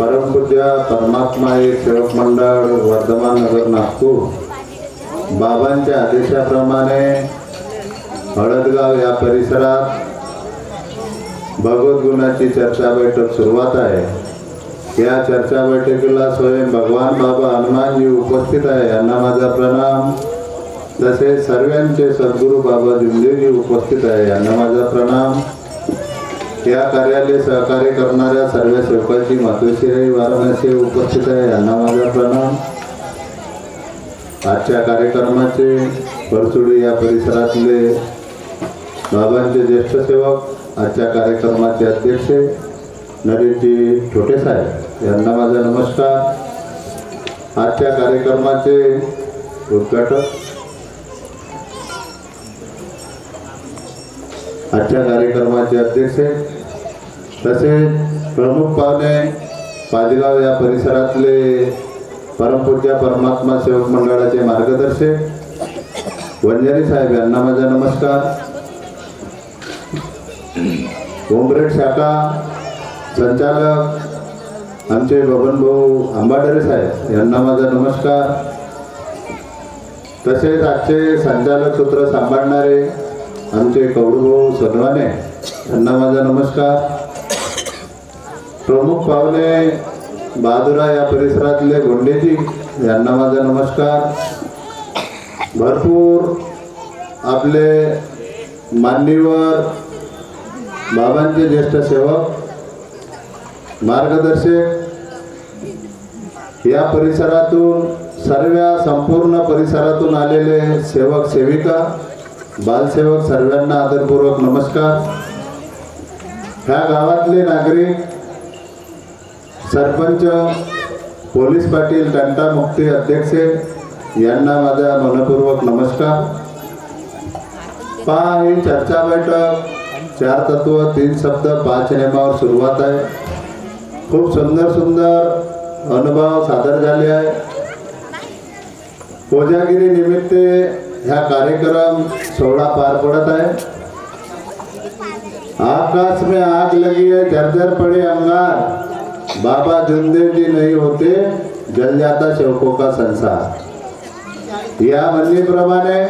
परमपूज्य परमात्मा एक सेवक मंडळ वर्धमान नगर नागपूर. बाबांच्या आदेशाप्रमाणे हळदगाव या परिसरात भगवत गुणाची चर्चा बैठक सुरुवात आहे. या चर्चा बैठकीला स्वयं भगवान बाबा हनुमानजी उपस्थित आहे. यांना माझा प्रणाम. तसेच सर्वांचे सद्गुरू बाबा जिंदेजी उपस्थित आहे. यांना माझा प्रणाम. या कार्यालय सहकार्य करणाऱ्या सर्व सेवकांची मातोश्री वाराणसी उपस्थित आहे. यांना माझा प्रणाम. आजच्या कार्यक्रमाचे परसुडी या परिसरातले बाबांचे ज्येष्ठ सेवक आजच्या कार्यक्रमाचे अध्यक्ष नरेशजी छोटे साहेब यांना माझा नमस्कार. आजच्या कार्यक्रमाचे उद्घाटक आजच्या कार्यक्रमाचे अध्यक्ष तसेच प्रमुख पाहुणे पाजगाव या परिसरातले परमपूज्य परमात्मा सेवक मंडळाचे मार्गदर्शक वंजारी साहेब यांना माझा नमस्कार. उमरेड शाखा संचालक आमचे बबनभाऊ आंबाडरे साहेब यांना माझा नमस्कार. तसेच आजचे संचालक सूत्र सांभाळणारे आमचे कवडूभाऊ सगळाने यांना माझा नमस्कार. प्रमुख पाहुणे बहादुरा या परिसरातले गोंडेजी यांना माझा नमस्कार. भरपूर आपले मान्यवर बाबांचे ज्येष्ठ सेवक मार्गदर्शक या परिसरातून सर्व संपूर्ण परिसरातून आलेले सेवक सेविका बालसेवक सर्वांना आदरपूर्वक नमस्कार. ह्या गावातले नागरिक सरपंच पोलीस पाटील टंटा मुक्ती अध्यक्ष यांना माझा मनपूर्वक नमस्कार. पहा ही चर्चा बैठक चार तत्व तीन शब्द पाच नियमावर सुरुवात आहे. खूप सुंदर सुंदर अनुभव सादर झाले आहे. कोजागिरी निमित्त ह्या कार्यक्रम सोहळा पार पडत आहे. आकाश में आग लगी है जर्जर पड़े अंगार. बाबा जुनदेव जी नहीं होते जल जाता सेवकों का संसार? या म्हणणीप्रमाणे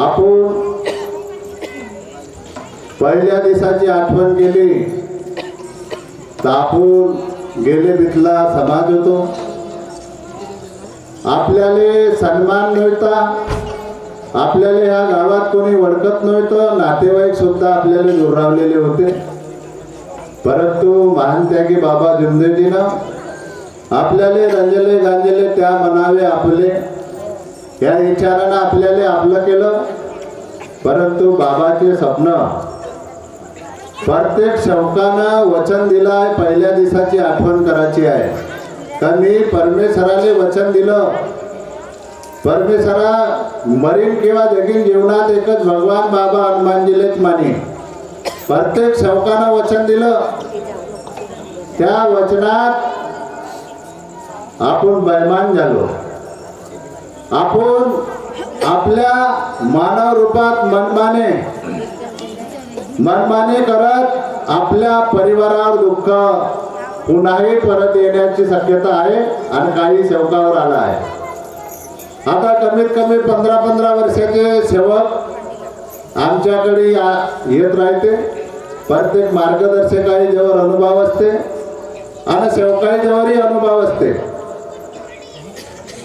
आपण पहिल्या दिवसाची आठवण केली तर आपण गेले बितला समाज होतो. आपल्याला सन्मान नव्हता आपल्याला ह्या गावात कोणी ओळखत नव्हतं नातेवाईक सुद्धा आपल्याला दुरावलेले होते. परंतु महान त्यागी बाबा जुंदेजीनं आपल्याले रंजले गांजले त्या मनावे आपले. या विचारानं आपल्याला आपलं केलं. परंतु बाबाचे स्वप्न प्रत्येक शौकानं वचन दिलं आहे पहिल्या दिवसाची आठवण करायची आहे. तर मी परमेश्वराने वचन दिलं. परमेश्वरा मरीन किंवा जगीन जीवनात एकच भगवान बाबा हनुमानजीलेच माने. प्रत्येक सेवकानं वचन दिलं. त्या वचनात आपण बैमान झालो. आपण आपल्या मानव रूपात मनमाने मनमाने करत आपल्या परिवारावर दुःख पुन्हाही परत येण्याची शक्यता आहे आणि काही सेवकावर आला आहे. आता कमीत कमी पंधरा पंधरा वर्षाचे सेवक आमच्याकडे येत राहते. प्रत्येक मार्गदर्शकाही जेव्हा अनुभव असते आणि सेवकाही जेव्हाही अनुभव असते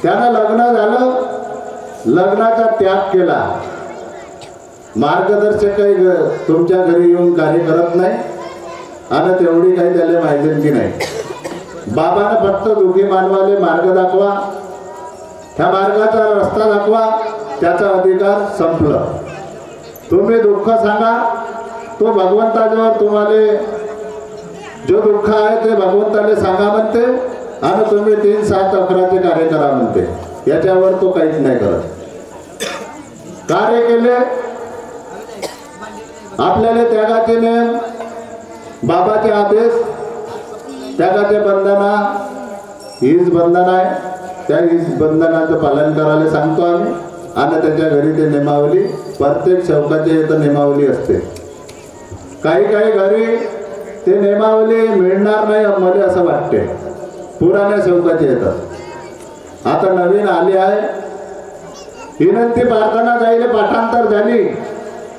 त्यानं लग्न झालं लग्नाचा त्याग केला. मार्गदर्शकही ग- तुमच्या घरी येऊन कार्य करत नाही आणि तेवढी काही त्याला माहिती की नाही. बाबानं फक्त दुखी मानवाले मार्ग दाखवा. त्या मार्गाचा रस्ता दाखवा. त्याचा अधिकार संपलं. तुम्ही दुःख सांगा. तो भगवंताजवळ तुम्हाला जो दुःख आहे ते भगवंताने सांगा म्हणते आणि तुम्ही तीन सात अकराचे कार्य करा म्हणते. याच्यावर तो काहीच नाही करत. कार्य केले. आपल्याला त्यागाचे नियम बाबाचे आदेश त्यागाचे बंधना हीच बंधन आहे. त्या हीच बंधनाचं पालन करायला सांगतो आम्ही. आणि त्याच्या घरी ते नेमावली. प्रत्येक शौकाची इथं नेमावली असते. काही काही घरी ते नियमावली मिळणार नाही मला असं वाटते पुराण्या सेवकाचे येतात. आता नवीन आली आहे. विनंती प्रार्थना जायला पाठांतर झाली.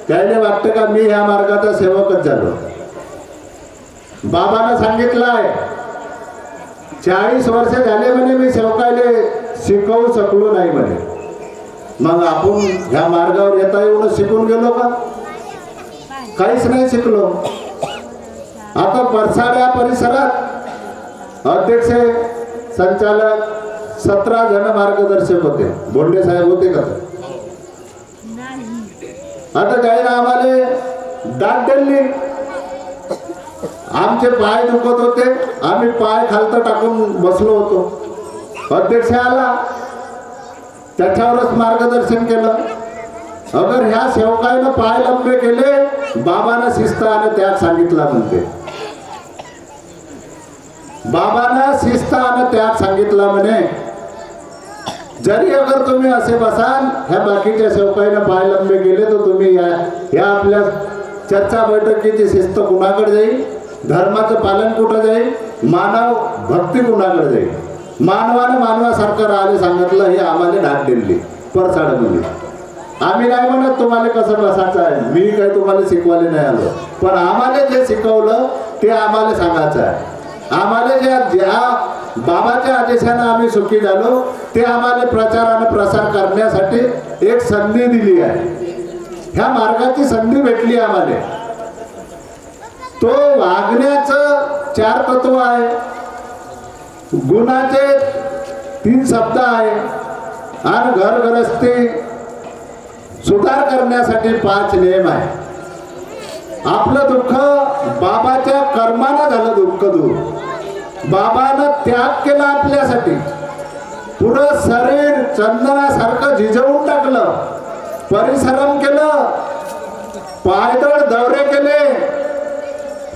त्याने वाटतं का मी ह्या मार्गाचा सेवकच झालो? बाबानं सांगितलं आहे चाळीस वर्ष झाले म्हणे मी सेवकायले शिकवू शकलो नाही म्हणे. मग आपण ह्या मार्गावर येता येऊन शिकून गेलो का? काहीच नाही शिकलो. आता परसाड या परिसरात अध्यक्ष संचालक सतरा जण मार्गदर्शक होते. बोंडे साहेब होते का? आता त्याने आम्हाला दाट दिली आमचे पाय दुखत होते. आम्ही पाय खालतं टाकून बसलो होतो. अध्यक्ष आला. त्याच्यावरच मार्गदर्शन केलं. अगर ह्या सेवकाईनं पाय लंबे केले बाबानं शिस्त आणि त्याग सांगितला म्हणते. बाबानं शिस्त आणि त्याग सांगितला म्हणे. जरी अगर तुम्ही असे बसाल ह्या बाकीच्या सेवकाईनं पाय लंबे केले तर तुम्ही या ह्या आपल्या चर्चा बैठकीची शिस्त कुणाकडे जाईल? धर्माचं पालन कुठं जाईल? मानव भक्ती कुणाकडे जाईल? मानवानं मानवासारखं राहिले सांगितलं हे आम्हाला ढाक दिली. परसाडमध्ये आम्ही नाही म्हणत तुम्हाला कसं बसायचं आहे. मी काय तुम्हाला शिकवायला नाही आलो. पण आम्हाला जे शिकवलं ते आम्हाला सांगायचं आहे. आम्हाला ज्या ज्या बाबाच्या आदेशानं आम्ही सुखी झालो ते आम्हाला प्रचार आणि प्रसार करण्यासाठी एक संधी दिली आहे. ह्या मार्गाची संधी भेटली आम्हाला. तो वागण्याचं चार तत्व आहे. गुणाचे तीन शब्द आहे. आणि घर गरस्ती सुधार करण्यासाठी पाच नियम आहे आपलं दुःख बाबाच्या कर्मानं झालं दुःख दूर. बाबानं त्याग केला आपल्यासाठी. पुढं शरीर चंदनासारखं झिजवून टाकलं. परिश्रम केलं. पायदळ दौरे केले.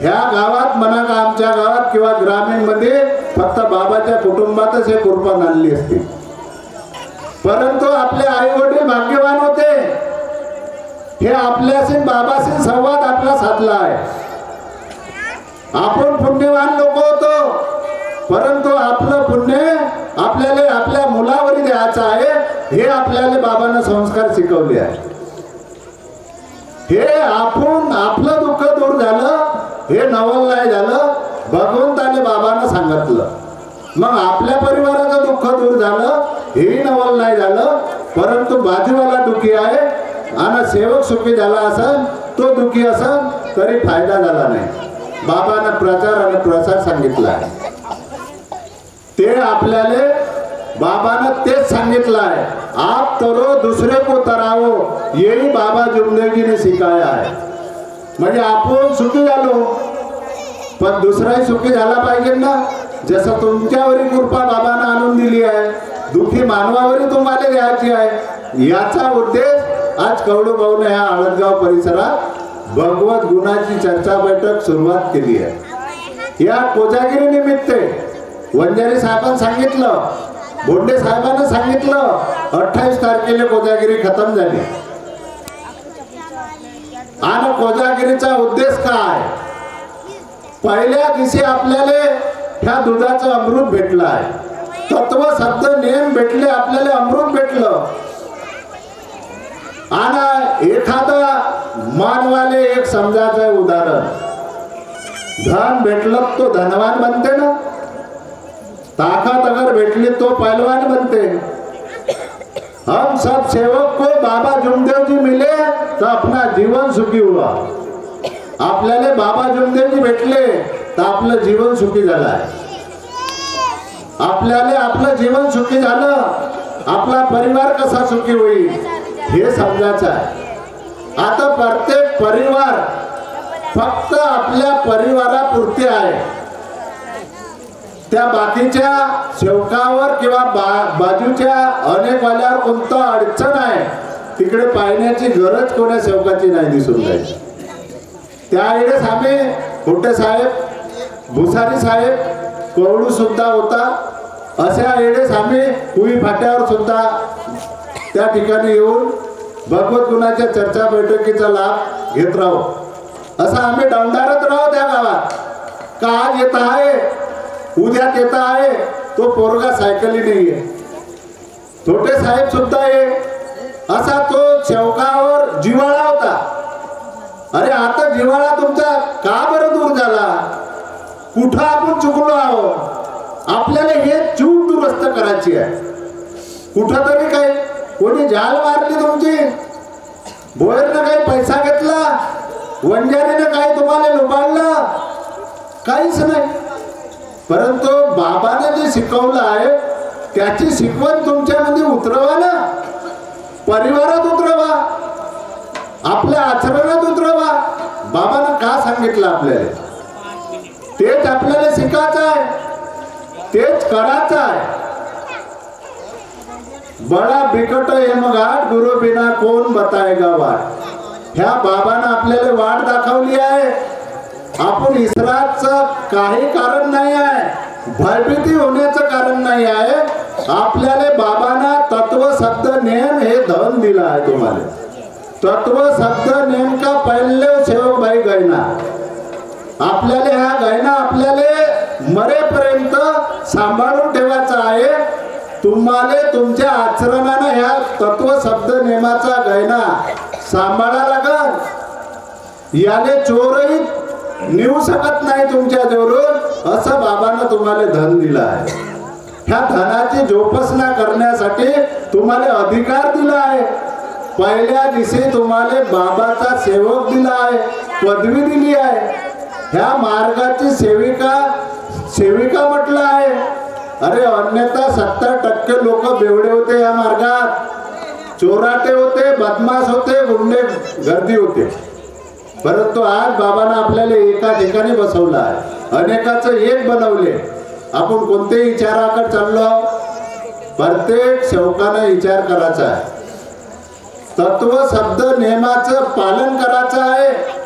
ह्या गावात म्हणा का आमच्या गावात किंवा ग्रामीणमध्ये फक्त बाबाच्या कुटुंबातच हे कृपा आणली असते. परंतु आपले आई वडील भाग्यवान होते. हे आपल्याशी बाबाशी संवाद आपला साधला आहे. आपण पुण्यवान लोक होतो. परंतु आपलं पुण्य आपल्याला आपल्या मुलावर द्यायचं आहे. हे आपल्याला बाबांना संस्कार शिकवले आहे हे आपण आपलं दुःख दूर झालं हे नवल नाही झालं भगवंताने बाबांना सांगितलं. मग आपल्या परिवाराचं हेही नवल नाही झालं परंतु बाजूवाला दुखी आहे आणि सेवक सुखी झाला असेल तो दुखी असेल तरी फायदा झाला नाही. बाबानं प्रचार आणि प्रसार सांगितला आहे. ते आपल्याला बाबानं तेच सांगितलं आहे. आप तरो दुसरे को तरावो येही बाबा जिंदगीने शिकाया आहे. म्हणजे आपण सुखी झालो पण दुसराही सुखी झाला पाहिजे ना? जसं तुमच्यावरील कृपा बाबानं आणून दिली आहे. दुःखी मानवावरही तुम्हाला द्यायची आहे. याचा उद्देश आज कवडू भाऊने ह्या आळदगाव परिसरात भगवत गुणाची चर्चा बैठक सुरुवात केली आहे. या कोजागिरी निमित्त वंजारी साहेबांनी सांगितलं बोंडे साहेबांना सांगितलं अठ्ठावीस तारखेला कोजागिरी खतम झाली. आणि कोजागिरीचा उद्देश काय? पहिल्या दिवशी आपल्याला ह्या दुधाचं अमृत भेटलं आहे. तत्व सत्य नेम भेटले आपल्याला अमृत भेटलं. आणि एखादा मानवाले एक समजायचं उदाहरण. धन भेटलं तो धनवान बनते ना? ताकत अगर भेटली तो पहलवान बनते. हम सब सेवक को बाबा जुमदेव जी मिले तो अपना जीवन सुखी हुआ. आपल्याला बाबा जुमदेव जी भेटले तर आपलं जीवन सुखी झालं आहे. आपल्याला आपलं जीवन सुखी झालं. आपला परिवार कसा सुखी होईल? हे समजायचं आहे. आता प्रत्येक परिवार फक्त आपल्या परिवारापुरते आहे. त्या बाकीच्या शेवकावर किंवा बा बाजूच्या अनेक वाल्यावर कोणतं अडचण आहे तिकडे पाहण्याची गरज कोण्या शेवकाची नाही दिसून राहिली. त्यावेळेस आम्ही खोटे साहेब भुसारी साहेब कवडू सुद्धा होता. अशा वेळेस आम्ही कुई फाट्यावर सुद्धा त्या ठिकाणी येऊन भगवत गुणाच्या चर्चा बैठकीचा लाभ घेत राहू. असं आम्ही दौंडारत राहू त्या गावात. का आज येत आहे? उद्यात येत आहे. तो पोरगा सायकली नाहीये. छोटे साहेब सुद्धा आहे असा तो चौकावर जिवाळा होता. अरे आता जिवाळा तुमचा का बरं दूर झाला? कुठं आपण चुकलो आहोत. आपल्याला हे चूक दुरुस्त करायची आहे. कुठं तरी काय कोणी झाल मारली तुमची? भोयरनं काही पैसा घेतला? वंजारीनं काही तुम्हाला लुबाडलं? काहीच नाही. परंतु बाबाने जे शिकवलं आहे त्याची शिकवण तुमच्यामध्ये उतरवा ना. परिवारात उतरवा. आपल्या आचरणात उतरवा. बाबानं का सांगितलं आपल्याला? तेच आपल्याला शिकायचं आहे. तेच करायचं आहे. बडा बिकट हेमघाट गुरु बिना कोण बतायगा वाट ह्या बाबानं आपल्याला वाट दाखवली आहे. आपण इसराचं काही कारण नाही आहे. भयभीती होण्याचं कारण नाही आहे. आपल्याला बाबांना तत्व शब्द नेम हे धन दिलं आहे तुम्हाला. तत्व शब्द नेमका पहिले सेवकबाई गैना. आपल्याला ह्या गायना आपल्याला मरेपर्यंत सांभाळून ठेवायचा आहे. तुम्हाला तुमच्या आचरणानं ह्या तत्व शब्द नियमाचा गायना सांभाळा लागल. याने चोरही नेऊ शकत नाही तुमच्या जवळून असं बाबानं तुम्हाला धन दिलं आहे. ह्या धनाची जोपासना करण्यासाठी तुम्हाला अधिकार दिला आहे. पहिल्या दिवशी तुम्हाला बाबाचा सेवक दिला आहे पदवी दिली आहे. ह्या मार्गाची सेविका सेविका म्हटलं आहे. अरे अन्यथा सत्तर टक्के लोक बेवडे होते या मार्गात. चोराटे होते बदमाश होते गुंडे गर्दी होते. परंतु आज बाबांना आपल्याला एका ठिकाणी बसवलं आहे. अनेकाचं एक बनवले. आपण कोणत्याही विचाराकडे चाललो प्रत्येक सेवकानं विचार करायचा आहे. तत्व शब्द नियमाचं पालन करायचं आहे.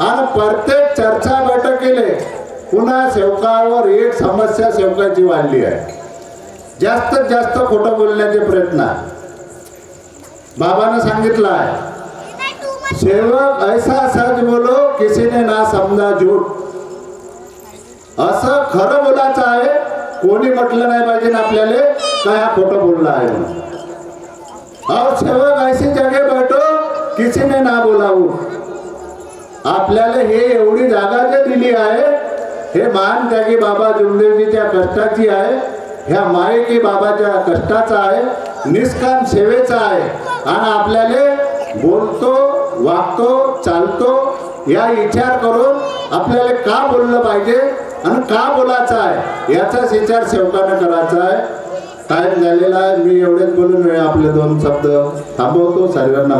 आणि प्रत्येक चर्चा बैठकीले पुन्हा सेवकावर एक समस्या सेवकाची वाढली आहे. जास्तीत जास्त खोटं बोलण्याचे प्रयत्न. बाबानं सांगितलं आहे सेवक ऐसा सच बोलो किसीने ना समजा झूठ. असं खरं बोलायचं आहे कोणी म्हटलं नाही पाहिजे ना आपल्याला का हा खोटं बोलला आहे अहो और सेवक ऐसी जगे बैठो किसीने ना बोलावू. आपल्याला हे एवढी जागा जे दिली आहे हे मान त्यागी बाबा जुमदेवजीच्या कष्टाची आहे ह्या मायकी बाबाच्या कष्टाचा आहे निष्काम सेवेचा आहे. आणि आपल्याला बोलतो वागतो चालतो या विचार करून आपल्याला का बोललं पाहिजे आणि का बोलायचं आहे याचाच विचार सेवकानं करायचा आहे. टाईम झालेला आहे मी एवढेच बोलून आपले दोन शब्द थांबवतो. सर्वांना